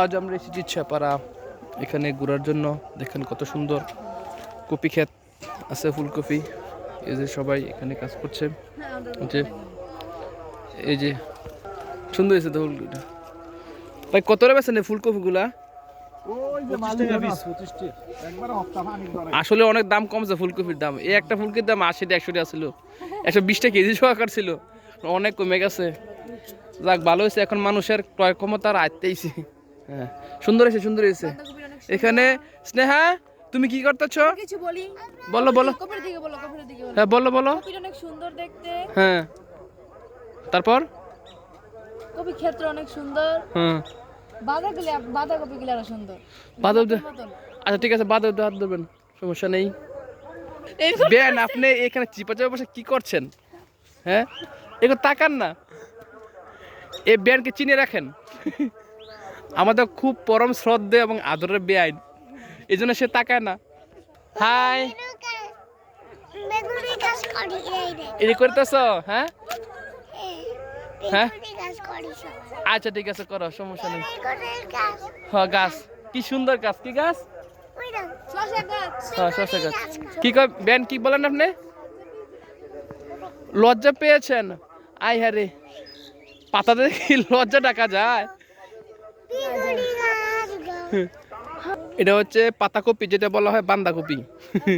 আজ আমরা এসেছি ছাপাড়া এখানে ঘোরার জন্য। দেখেন কত সুন্দর কপি ক্ষেত আছে ফুলকপি। এই যে সবাই এখানে কাজ করছে। এই যে এই যে সুন্দর হয়েছে তো ফুলকপিটা। ভাই কত রে বেছেন ফুলকপিগুলা? আসলে অনেক দাম কমছে ফুলকপির দাম। এই একটা ফুলকপির দাম আশি একশো টাকা ছিল। একশো বিশটা কেজি সহকার ছিল। অনেক কমে গেছে। যাক ভালো হয়েছে। এখন মানুষের ক্রয় ক্ষমতা আর আইতেইছে হ্যাঁ সুন্দর হয়েছে সুন্দর হয়েছে। এখানে স্নেহা তুমি কি করতেছ? কিছু বলি। বলো বলো। কপির দিকে বলো কপির দিকে বলো। হ্যাঁ বলো বলো। কপিটা অনেক সুন্দর দেখতে। হ্যাঁ। তারপর? কপি ক্ষেত্র অনেক সুন্দর। হ্যাঁ। বাঁধাকপি বাঁধাকপি গুলো আরও সুন্দর। মতন। আচ্ছা ঠিক আছে বাদব হাত ধরবেন সমস্যা নেই। বেন আপনি এখানে চিপা চাপা বসে কি করছেন? হ্যাঁ? এগুলো তাকান না। এই বেয়ানকে চিনে রাখেন। আমাদের খুব পরম শ্রদ্ধে এবং আদরের বেআইন। এই জন্য সে তাকায় না। হাই। বেগুনি গাছ করি এই রে। এটি করতেছ? হ্যাঁ? হ্যাঁ সব। আচ্ছা ঠিক আছে করো সমস্যা নেই। হ্যাঁ গাছ। কি সুন্দর গাছ কি গাছ? ওই শশা গাছ। হ্যাঁ শসা গাছ। কি কয় বেন কি বলেন আপনি? লজ্জা পেয়েছেন? আই হ্যাঁ রে। পাতা দেখি লজ্জা ডাকা যায়। এটা হচ্ছে পাতাকপি যেটা বলা হয় বান্দাকপি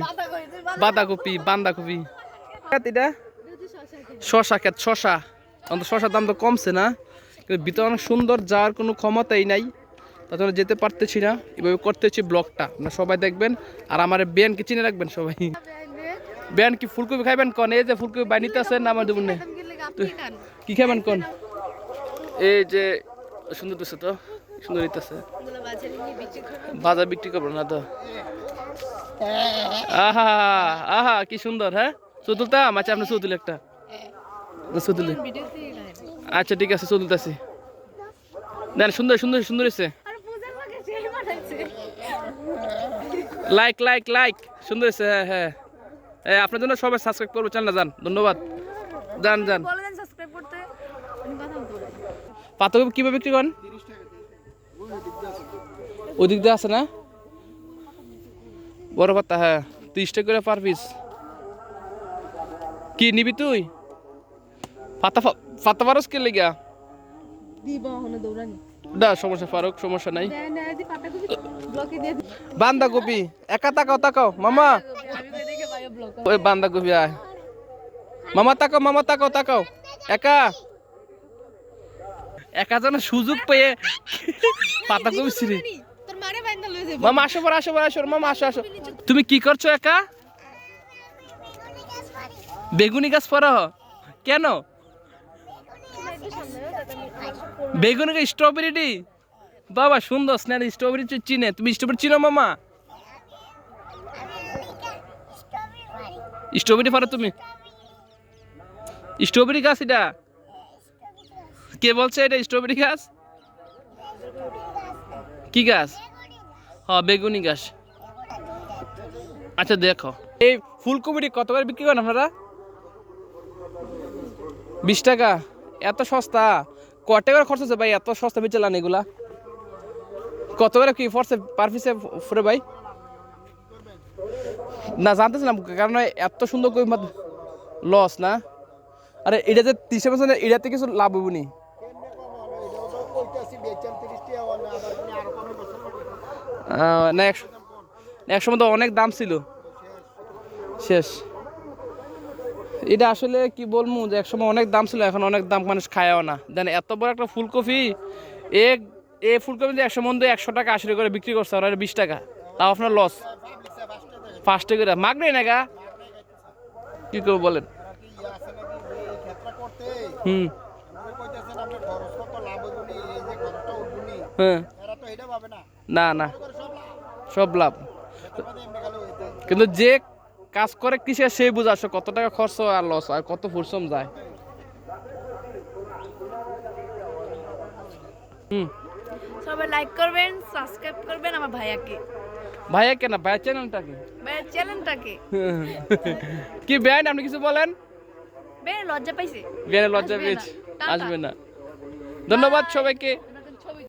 বাঁধাকপি বাঁধাকপি। বান্দাকপি এটা? শশা ক্ষেত শশা। অন্ত শশার দাম তো কমছে না। কিন্তু ভিতরে অনেক সুন্দর যাওয়ার কোনো ক্ষমতাই নাই। তার জন্য যেতে পারতেছি না। এভাবে করতেছি ব্লগটা। আপনারা সবাই দেখবেন। আর আমার বেয়ানকে চিনে রাখবেন সবাই? বেয়ান কি ফুলকপি খাইবেন কন? এই যে ফুলকপি বানিতে আছেন না। আমার দেবুন কি খাবেন কোন? এই যে সুন্দর তো? সুন্দর এগুলো বাজারে বিক্রি করব না তো। আহা আহা কি সুন্দর হ্যাঁ? চতুলতা আচ্ছা আপনি চতুল একটা। চতুল ভিডিওতে আচ্ছা ঠিক আছে চতুলতাছি দেন সুন্দর সুন্দর সুন্দর হয়েছে লাইক লাইক লাইক সুন্দর হয়েছে হ্যাঁ হ্যাঁ। এই আপনার জন্য সবাই সাবস্ক্রাইব করব চ্যানেল যান ধন্যবাদ। যান যান পাতাকপি কীভাবে বিক্রি করেন? ওদিক দিয়ে আছে না? বড় পাতা হ্যাঁ। তিরিশ টাকা করে পার পিস কি নিবি তুই? পাতা পাতা পারস কে লেগা না সমস্যা ফারুক সমস্যা নাই। বান্দাকপি একা তাকাও তাকাও। মামা। ওই বান্দাকপি আয়। মামা তাকাও মামা তাকাও তাকাও। একা। একা যেন সুযোগ পেয়ে যাবে। মামা আসো পর আসো পর আসো মামা আসো আসো। তুমি কি করছ একা? বেগুনি গাছ পর কেন? বেগুনি গাছ স্ট্রবেরি ডি বাবা সুন্দর স্নেহ স্ট্রবেরি চিনে। তুমি স্ট্রবেরি চিনো মামা? স্ট্রবেরি পারো তুমি। স্ট্রবেরি গাছ এটা? কে বলছে এটা? স্ট্রবেরি গাছ? কি গাছ? হ্যাঁ বেগুনি গাছ। আচ্ছা দেখো। এই ফুলকপিটি কত করে বিক্রি করেন আপনারা? বিশ টাকা। এত সস্তা? ক টাকা করে খরচ হচ্ছে ভাই? এত সস্তা বেচালান এগুলা? কত করে কি ফরছে পার পিসে ফুরে ভাই? না, জানতেছিলাম, কারণ এত সুন্দর কই লস না? আরে, এটা যে তিরিশে পার্সেন্ট এটাতে কিছু লাভ হইব নি। না একশো এক সময় তো অনেক দাম ছিল। শেষ। এটা আসলে কি বলব যে এক সময় অনেক দাম ছিল এখন অনেক দাম মানুষ খায়ও না। দেন এত বড় একটা ফুলকপি এ এ ফুলকপি যে একশো মধ্যে একশো টাকা আশি করে বিক্রি করছে আর বিশ টাকা। তাও আপনার লস পাঁচ টাকা করে। মাগড়ে না গা? কি করব বলেন? হুম। হ্যাঁ। না না। সব লাভ। কিন্তু যে কাজ করে কিসে সেই বুঝে আসে কত টাকা খরচ হয় আর লস আর কত পরিশ্রম যায়। হুম। সবাই লাইক করবেন সাবস্ক্রাইব করবেন আমার ভাইয়াকে। ভাইয়া কেন ভাইয়া চ্যানেলটা কি? ভাইয়া চ্যানেলটাকে কি ব্যান্ড আপনি কিছু বলেন? বেশ লজ্জা পাইছে। ব্যান্ডে লজ্জা না। পেয়েছি আসবে না। ধন্যবাদ সবাইকে।